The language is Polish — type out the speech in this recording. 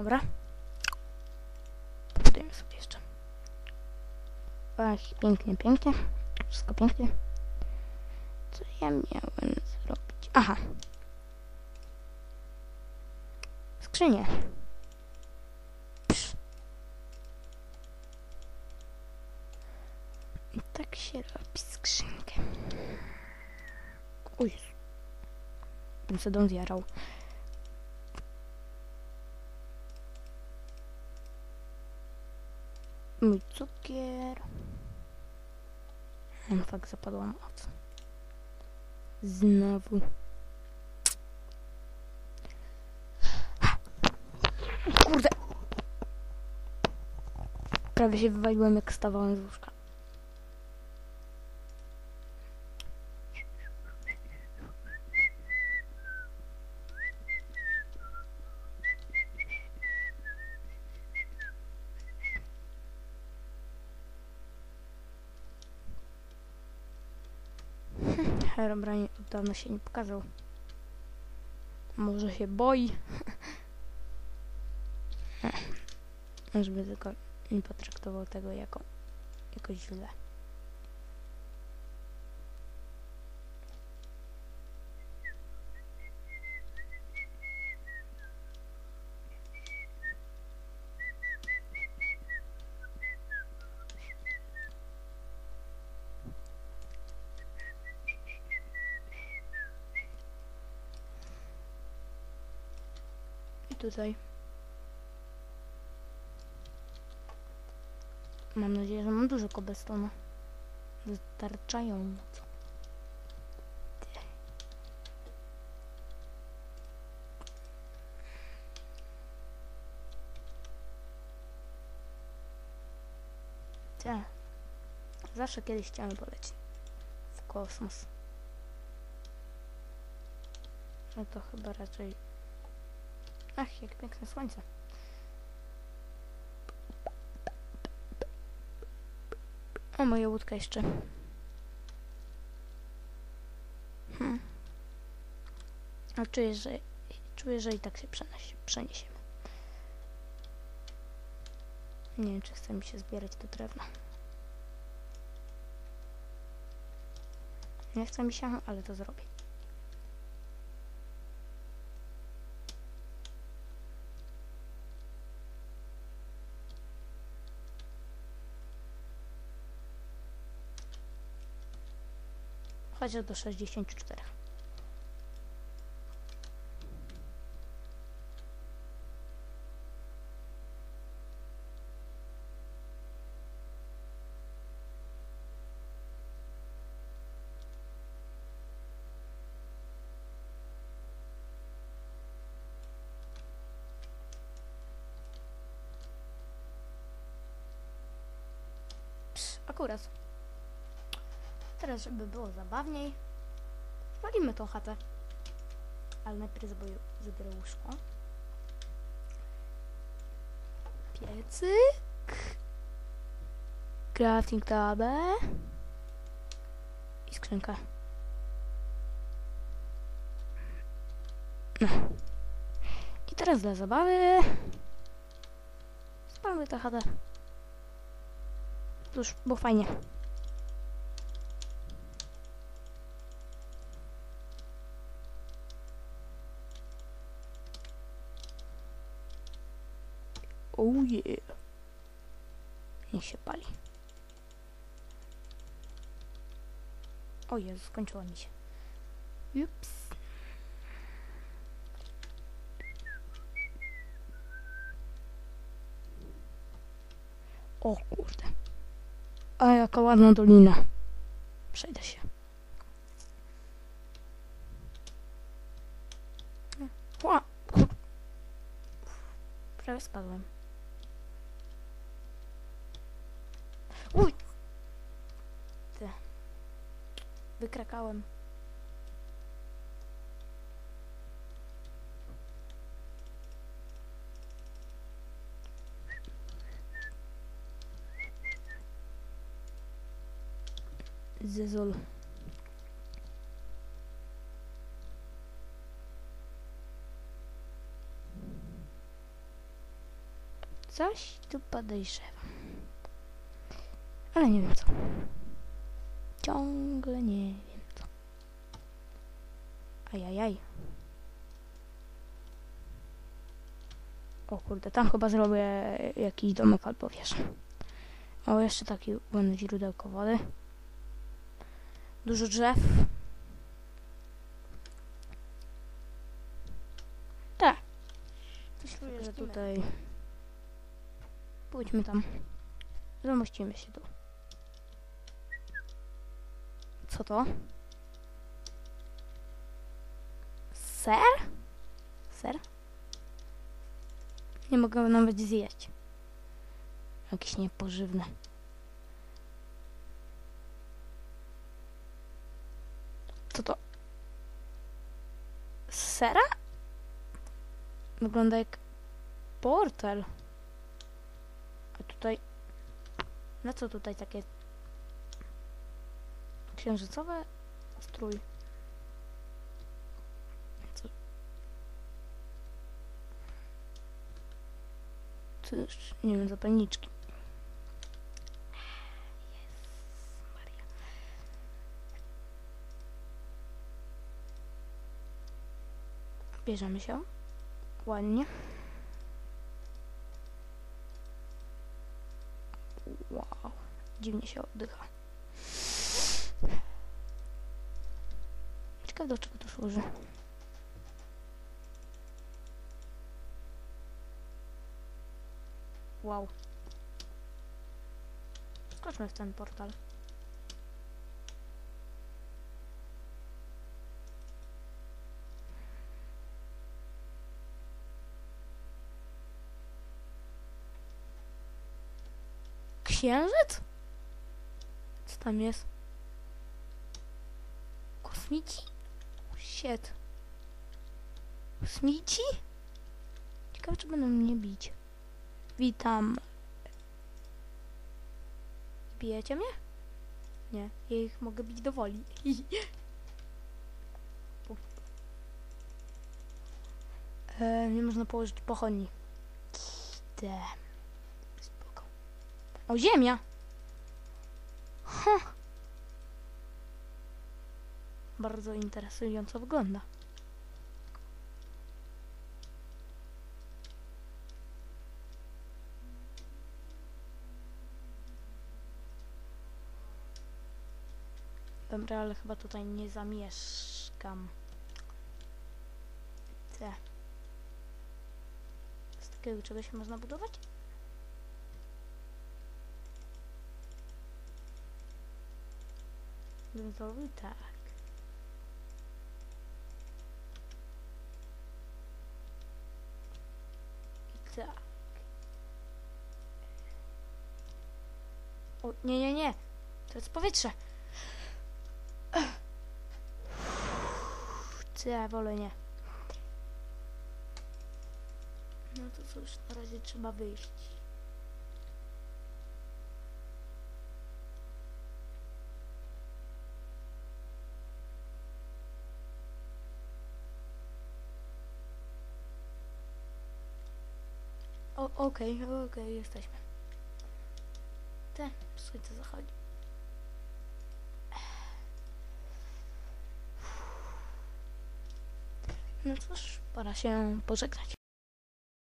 Dobra. Pobudujemy sobie jeszcze. Ach, pięknie, pięknie. Wszystko pięknie. Co ja miałem zrobić? Aha. Skrzynię. Psz. I tak się robi skrzynkę. Uj. Bym se zjarał. Mój cukier. No fakt, zapadła moc. Znowu. Kurde. Prawie się wywaliłem, jak stawałem z łóżka. Herobrine od dawna się nie pokazał. Może się boi. Żeby tylko nie potraktował tego jako jakoś źle. Tutaj. Mam nadzieję, że mam dużo cobblestone. Wystarczająco. Te. Zawsze kiedyś chciałem polecieć w kosmos. No to chyba raczej Ach, jak piękne słońce. O, moja łódka jeszcze. Hmm. A czuję, że czuję, że i tak się przeniesie, przeniesiemy. Nie wiem, czy chce mi się zbierać do drewna. Nie chce mi się, ale to zrobię. Chociaż do 64. Ps, akurat. Teraz, żeby było zabawniej, spalimy tą chatę. Ale najpierw zabiorę, łóżko. Piecyk. Crafting tabę. I skrzynkę. No. I teraz dla zabawy spalmy tę chatę. Cóż, było fajnie. Oh yeah. Niech się pali. O Jezu, skończyło mi się. Ups. O kurde. A jaka ładna dolina. Przejdę się. Prawie spadłem. Uj! Ty. Wykrakałem. Zezol. Coś tu podejrzewam. Ale nie wiem co. Ciągle nie wiem co. Ajajaj. O kurde, tam chyba zrobię jakiś domek albo wiesz. O, jeszcze taki ładne źródełko wody. Dużo drzew. Tak. Coś czuję, że tutaj... Pójdźmy tam. Zamościmy się tu. Co to? Ser? Ser? Nie mogę nawet zjeść. Jakieś niepożywne. Co to? Sera? Wygląda jak portal. A tutaj... Na co tutaj takie... Księżycowe strój? Co? Cóż, nie wiem, zapalniczki. Bierzemy się. Ładnie. Wow. Dziwnie się oddycha. Ciekawe do czego to służy. Wow. Skoczmy w ten portal. Księżyc? Co tam jest? Kosmici? Shit. Kosmici? Ciekawe, czy będą mnie bić. Witam. Bijecie mnie? Nie, ja ich mogę bić do woli. e, nie można położyć pochodni. Te. Spoko. O, ziemia! Bardzo interesująco wygląda. Dobra, ale chyba tutaj nie zamieszkam. Te. Z takiego czegoś można budować? Bym zrobił tak. Tak. O, nie, nie, nie. To jest powietrze. Ja wolę nie. No to cóż, na razie trzeba wyjść. Okej, okej, jesteśmy. Te, słońce zachodzi. No cóż, pora się pożegnać.